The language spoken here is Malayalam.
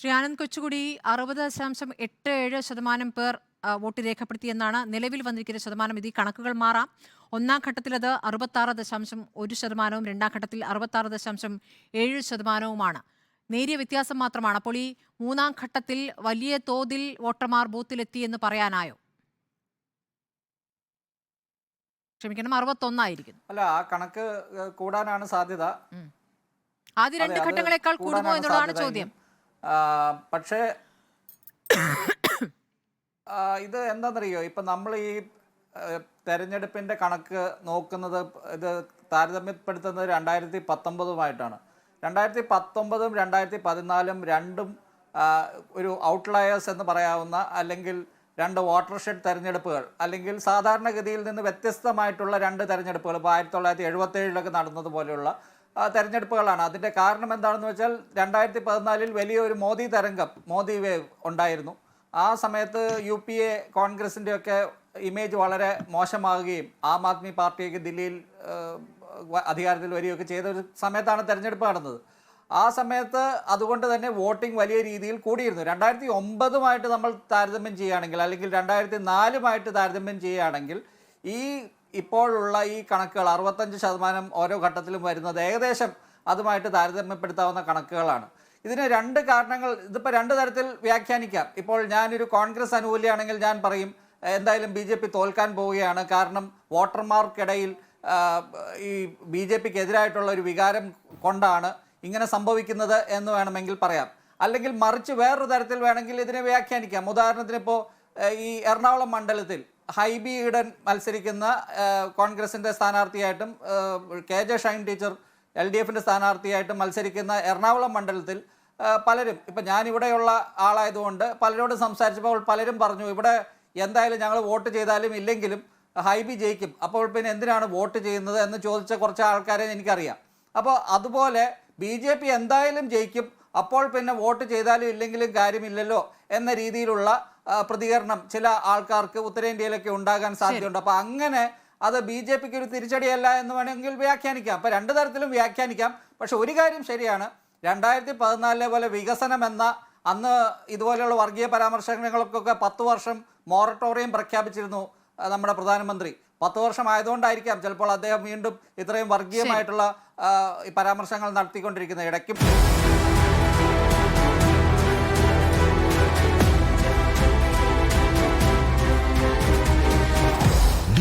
ശ്രീ ആനന്ദ് കൊച്ചുകുടി അറുപത് ദശാംശം എട്ട് ഏഴ് ശതമാനം പേർ വോട്ട് രേഖപ്പെടുത്തിയെന്നാണ് നിലവിൽ വന്നിരിക്കുന്ന ശതമാനം. ഇത് കണക്കുകൾ മാറാം. ഒന്നാം ഘട്ടത്തിൽ അത് അറുപത്താറ് ദശാംശം ഒരു ശതമാനവും രണ്ടാം ഘട്ടത്തിൽ അറുപത്താറ് ദശാംശം ഏഴ് ശതമാനവുമാണ്. നേരിയ വ്യത്യാസം മാത്രമാണ്. അപ്പോൾ ഈ മൂന്നാം ഘട്ടത്തിൽ വലിയ തോതിൽ വോട്ടർമാർ ബൂത്തിലെത്തി എന്ന് പറയാനായോ? ക്ഷമിക്കണം അറുപത്തൊന്നായിരിക്കുന്നു. അല്ല ആ കണക്ക് കൂടാനാണ് സാധ്യത. ആദ്യ രണ്ട് ഘട്ടങ്ങളെക്കാൾ കൂടുമോ എന്നുള്ളതാണ് ചോദ്യം. പക്ഷേ ഇത് എന്താണെന്നറിയോ ഇപ്പം നമ്മൾ ഈ തെരഞ്ഞെടുപ്പിന്റെ കണക്ക് നോക്കുന്നത് ഇത് താരതമ്യപ്പെടുത്തുന്നത് രണ്ടായിരത്തി പത്തൊമ്പതുമായിട്ടാണ് രണ്ടായിരത്തി പത്തൊമ്പതും രണ്ടായിരത്തി പതിനാലും രണ്ടും ഒരു ഔട്ട്ലയേഴ്സ് എന്ന് പറയാവുന്ന അല്ലെങ്കിൽ രണ്ട് വാട്ടർഷെഡ് തെരഞ്ഞെടുപ്പുകൾ അല്ലെങ്കിൽ സാധാരണഗതിയിൽ നിന്ന് വ്യത്യസ്തമായിട്ടുള്ള രണ്ട് തെരഞ്ഞെടുപ്പുകൾ ഇപ്പോൾ ആയിരത്തി തൊള്ളായിരത്തി എഴുപത്തേഴിലൊക്കെ നടന്നതുപോലെയുള്ള തെരഞ്ഞെടുപ്പുകളാണ്. അതിന്റെ കാരണം എന്താണെന്ന് വെച്ചാൽ രണ്ടായിരത്തി പതിനാലിൽ വലിയൊരു മോദി തരംഗം മോദി വേവ് ഉണ്ടായിരുന്നു. ആ സമയത്ത് യു പി എ കോൺഗ്രസിന്റെയൊക്കെ ഇമേജ് വളരെ മോശമാകുകയും ആം ആദ്മി പാർട്ടിയൊക്കെ ദില്ലിയിൽ അധികാരത്തിൽ വരികയൊക്കെ ചെയ്ത ഒരു സമയത്താണ് തെരഞ്ഞെടുപ്പ് നടന്നത്. ആ സമയത്ത് അതുകൊണ്ട് തന്നെ വോട്ടിംഗ് വലിയ രീതിയിൽ കൂടിയിരുന്നു. രണ്ടായിരത്തി ഒമ്പതുമായിട്ട് നമ്മൾ താരതമ്യം ചെയ്യുകയാണെങ്കിൽ അല്ലെങ്കിൽ രണ്ടായിരത്തി നാലുമായിട്ട് താരതമ്യം ചെയ്യുകയാണെങ്കിൽ ഈ ഇപ്പോഴുള്ള ഈ കണക്കുകൾ അറുപത്തഞ്ച് ശതമാനം ഓരോ ഘട്ടത്തിലും വരുന്നത് ഏകദേശം അതുമായിട്ട് താരതമ്യപ്പെടുത്താവുന്ന കണക്കുകളാണ്. ഇതിന് രണ്ട് കാരണങ്ങൾ ഇതിപ്പോൾ രണ്ട് തരത്തിൽ വ്യാഖ്യാനിക്കാം. ഇപ്പോൾ ഞാനൊരു കോൺഗ്രസ് അനുകൂലിയാണെങ്കിൽ ഞാൻ പറയും എന്തായാലും ബി ജെ പി തോൽക്കാൻ പോവുകയാണ്. കാരണം വോട്ടർമാർക്കിടയിൽ ഈ ബി ജെ പിക്ക് എതിരായിട്ടുള്ള ഒരു വികാരം കൊണ്ടാണ് ഇങ്ങനെ സംഭവിക്കുന്നത് എന്ന് വേണമെങ്കിൽ പറയാം. അല്ലെങ്കിൽ മറിച്ച് വേറൊരു തരത്തിൽ വേണമെങ്കിൽ ഇതിനെ വ്യാഖ്യാനിക്കാം. ഉദാഹരണത്തിന് ഇപ്പോൾ ഈ എറണാകുളം മണ്ഡലത്തിൽ ഹൈബി ഈഡൻ മത്സരിക്കുന്ന കോൺഗ്രസിന്റെ സ്ഥാനാർത്ഥിയായിട്ടും K J Shine teacher L D എഫിന്റെ സ്ഥാനാർത്ഥിയായിട്ടും മത്സരിക്കുന്ന എറണാകുളം മണ്ഡലത്തിൽ പലരും ഇപ്പം ഞാനിവിടെയുള്ള ആളായതുകൊണ്ട് പലരോട് സംസാരിച്ചപ്പോൾ പലരും പറഞ്ഞു ഇവിടെ എന്തായാലും ഞങ്ങൾ വോട്ട് ചെയ്താലും ഇല്ലെങ്കിലും ഹൈബി ജയിക്കും. അപ്പോൾ പിന്നെ എന്തിനാണ് വോട്ട് ചെയ്യുന്നത്? എന്ന് ചോദിച്ച കുറച്ച് ആൾക്കാരെ എനിക്കറിയാം. അപ്പോൾ അതുപോലെ ബി ജെ പി എന്തായാലും ജയിക്കും. അപ്പോൾ പിന്നെ വോട്ട് ചെയ്താലും ഇല്ലെങ്കിലും കാര്യമില്ലല്ലോ എന്ന രീതിയിലുള്ള പ്രതികരണം ചില ആൾക്കാർക്ക് ഉത്തരേന്ത്യയിലൊക്കെ ഉണ്ടാകാൻ സാധ്യതയുണ്ട്. അപ്പോൾ അങ്ങനെ അത് ബി ജെ പിക്ക് ഒരു തിരിച്ചടിയല്ല എന്ന് വേണമെങ്കിൽ വ്യാഖ്യാനിക്കാം. അപ്പോൾ രണ്ട് തരത്തിലും വ്യാഖ്യാനിക്കാം. പക്ഷെ ഒരു കാര്യം ശരിയാണ്. രണ്ടായിരത്തി പതിനാലിലെ പോലെ വികസനം എന്ന അന്ന് ഇതുപോലെയുള്ള വർഗീയ പരാമർശങ്ങൾക്കൊക്കെ പത്ത് വർഷം മോറട്ടോറിയം പ്രഖ്യാപിച്ചിരുന്നു നമ്മുടെ പ്രധാനമന്ത്രി. പത്ത് വർഷം ആയതുകൊണ്ടായിരിക്കാം ചിലപ്പോൾ അദ്ദേഹം വീണ്ടും ഇത്രയും വർഗീയമായിട്ടുള്ള പരാമർശങ്ങൾ നടത്തിക്കൊണ്ടിരിക്കുന്നത്. ഇടയ്ക്കും